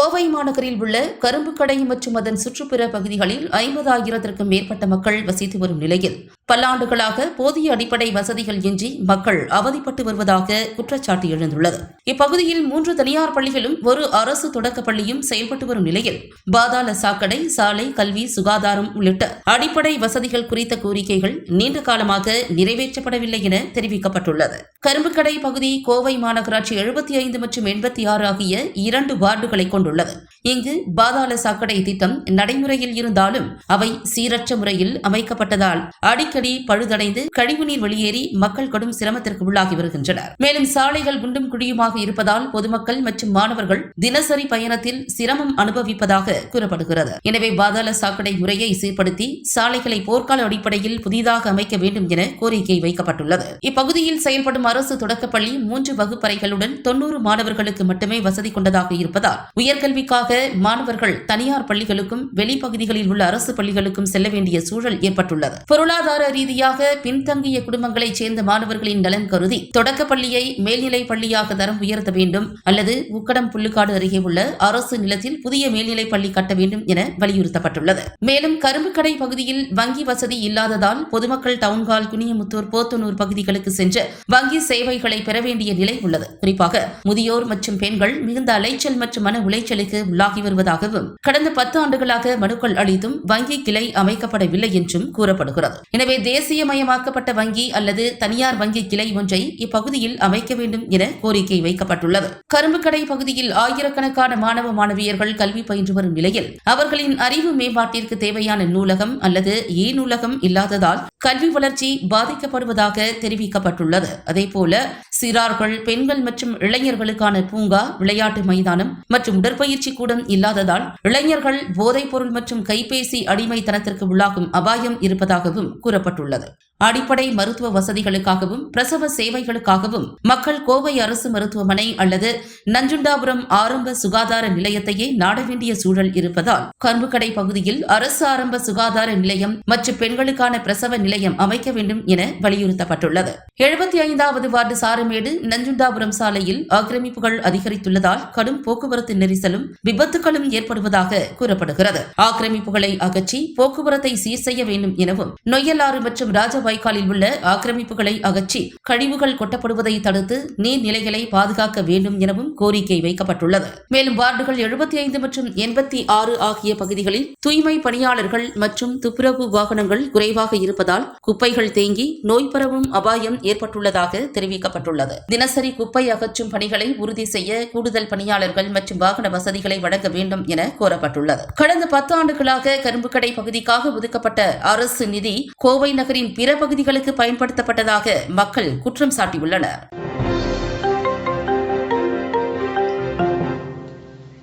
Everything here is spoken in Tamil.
கோவை மாநகரில் உள்ள கரும்புக்கடை மற்றும் அதன் சுற்றுப்புற பகுதிகளில் ஐம்பதாயிரத்திற்கும் மேற்பட்ட மக்கள் வசித்து வரும் நிலையில் பல்லாண்டுகளாக போதிய அடிப்படை வசதிகள் இன்றி மக்கள் அவதிப்பட்டு வருவதாக குற்றச்சாட்டு எழுந்துள்ளது. இப்பகுதியில் மூன்று தனியார் பள்ளிகளும் ஒரு அரசு தொடக்கப் பள்ளியும் செயல்பட்டு வரும் நிலையில் பாதாள சாக்கடை சாலை கல்வி சுகாதாரம் உள்ளிட்ட அடிப்படை வசதிகள் குறித்த கோரிக்கைகள் நீண்ட காலமாக நிறைவேற்றப்படவில்லை என தெரிவிக்கப்பட்டுள்ளது. கரும்புக்கடை பகுதி கோவை மாநகராட்சி எழுபத்தி ஐந்து மற்றும் எண்பத்தி ஆறு ஆகிய இரண்டு வார்டுகளை கொண்டுள்ளது. இங்கு பாதாள சாக்கடை திட்டம் நடைமுறையில் இருந்தாலும் அவை சீரற்ற முறையில் அமைக்கப்பட்டதால் அடிக்கடி பழுதடைந்து கழிவுநீர் வெளியேறி மக்கள் கடும் சிரமத்திற்கு உள்ளாகி வருகின்றனர். மேலும் சாலைகள் குண்டும் குழியுமாக இருப்பதால் பொதுமக்கள் மற்றும் மாணவர்கள் தினசரி பயணத்தில் சிரமம் அனுபவிப்பதாக கூறப்படுகிறது. எனவே பாதாள சாக்கடை முறையை சீர்படுத்தி சாலைகளை போர்க்கால அடிப்படையில் புதிதாக அமைக்க வேண்டும் என கோரிக்கை வைக்கப்பட்டுள்ளது. இப்பகுதியில் செயல்படும் அரசு தொடக்கப்பள்ளி மூன்று வகுப்பறைகளுடன் தொன்னூறு மாணவர்களுக்கு மட்டுமே வசதி கொண்டதாக இருப்பதால் உயர்கல்விக்காக மாணவர்கள் தனியார் பள்ளிகளுக்கும் வெளிப்பகுதிகளில் உள்ள அரசு பள்ளிகளுக்கும் செல்ல வேண்டிய சூழல் ஏற்பட்டுள்ளது. பொருளாதார ரீதியாக பின்தங்கிய குடும்பங்களைச் சேர்ந்த மாணவர்களின் நலன் கருதி தொடக்கப்பள்ளியை மேல்நிலை பள்ளியாக தரம் உயர்த்த வேண்டும் அல்லது உக்கடம் புல்லுக்காடு அருகே உள்ள அரசு நிலத்தில் புதிய மேல்நிலை பள்ளி கட்ட வேண்டும் என வலியுறுத்தப்பட்டுள்ளது. மேலும் கரும்புக்கடை பகுதியில் வங்கி வசதி இல்லாததால் பொதுமக்கள் டவுன்ஹால் குனியமுத்தூர் போத்தனூர் பகுதிகளுக்கு சென்று வங்கி சேவைகளை பெற வேண்டிய நிலை உள்ளது. குறிப்பாக முதியோர் மற்றும் பெண்கள் மிகுந்த அலைச்சல் மற்றும் மன உளைச்சலுக்கு உள்ளாகி வருவதாகவும் கடந்த பத்து ஆண்டுகளாக மனுக்கள் அளித்தும் வங்கி கிளை அமைக்கப்படவில்லை என்றும் கூறப்படுகிறது. எனவே தேசியமயமாக்கப்பட்ட வங்கி அல்லது தனியார் வங்கி கிளை ஒன்றை இப்பகுதியில் அமைக்க வேண்டும் என கோரிக்கை வைக்கப்பட்டுள்ளது. கரும்புக்கடை பகுதியில் ஆயிரக்கணக்கான மாணவ மாணவியர்கள் கல்வி பயின்று வரும் நிலையில் அவர்களின் அறிவு மேம்பாட்டிற்கு தேவையான நூலகம் அல்லது ஏ நூலகம் இல்லாததால் கல்வி வளர்ச்சி பாதிக்கப்படுவதாக தெரிவிக்கப்பட்டுள்ளது. அதேபோல சிறார்கள் பெண்கள் மற்றும் இளைஞர்களுக்கான பூங்கா விளையாட்டு மைதானம் மற்றும் உடற்பயிற்சி கூடம் இல்லாததால் இளைஞர்கள் போதைப் பொருள் மற்றும் கைபேசி அடிமைத்தனத்திற்கு உள்ளாகும் அபாயம் இருப்பதாகவும் கூறப்பட்டுள்ளது. கூறப்பட்டுள்ளது அடிப்படை மருத்துவ வசதிகளுக்காகவும் பிரசவ சேவைகளுக்காகவும் மக்கள் கோவை அரசு மருத்துவமனை அல்லது நஞ்சுண்டாபுரம் ஆரம்ப சுகாதார நிலையத்தையே நாட வேண்டிய சூழல் இருப்பதால் கரும்புக்கடை பகுதியில் அரசு ஆரம்ப சுகாதார நிலையம் மற்றும் பெண்களுக்கான பிரசவ நிலையம் அமைக்க வேண்டும் என வலியுறுத்தப்பட்டுள்ளது. எழுபத்தி ஐந்தாவது வார்டு சாரமேடு நஞ்சுண்டாபுரம் சாலையில் ஆக்கிரமிப்புகள் அதிகரித்துள்ளதால் கடும் போக்குவரத்து நெரிசலும் விபத்துகளும் ஏற்படுவதாக கூறப்படுகிறது. ஆக்கிரமிப்புகளை அகற்றி போக்குவரத்தை சீர் செய்ய வேண்டும் எனவும் நொய்யலாறு மற்றும் ராஜவாய்க்காலில் உள்ள ஆக்கிரமிப்புகளை அகற்றி கழிவுகள் கொட்டப்படுவதை தடுத்து நீர்நிலைகளை பாதுகாக்க வேண்டும் எனவும் கோரிக்கை வைக்கப்பட்டுள்ளது. மேலும் வார்டுகள் எழுபத்தி ஐந்து மற்றும் எண்பத்தி ஆறு ஆகிய பகுதிகளில் தூய்மை பணியாளர்கள் மற்றும் துப்புரவு வாகனங்கள் குறைவாக இருப்பதால் குப்பைகள் தேங்கி நோய் பரவும் அபாயம் ஏற்பட்டுள்ளதாக தெரிவிக்கப்பட்டுள்ளது. தினசரி குப்பை அகற்றும் பணிகளை உறுதி செய்ய கூடுதல் பணியாளர்கள் மற்றும் வாகன வசதிகளை வழங்க வேண்டும் என கோரப்பட்டுள்ளது. கடந்த பத்து ஆண்டுகளாக கரும்புக்கடை பகுதிக்காக ஒதுக்கப்பட்ட அரசு நிதி கோவை நகரின் பிற பகுதிகளுக்கு பயன்படுத்தப்பட்டதாக மக்கள் குற்றம் சாட்டியுள்ளனர்.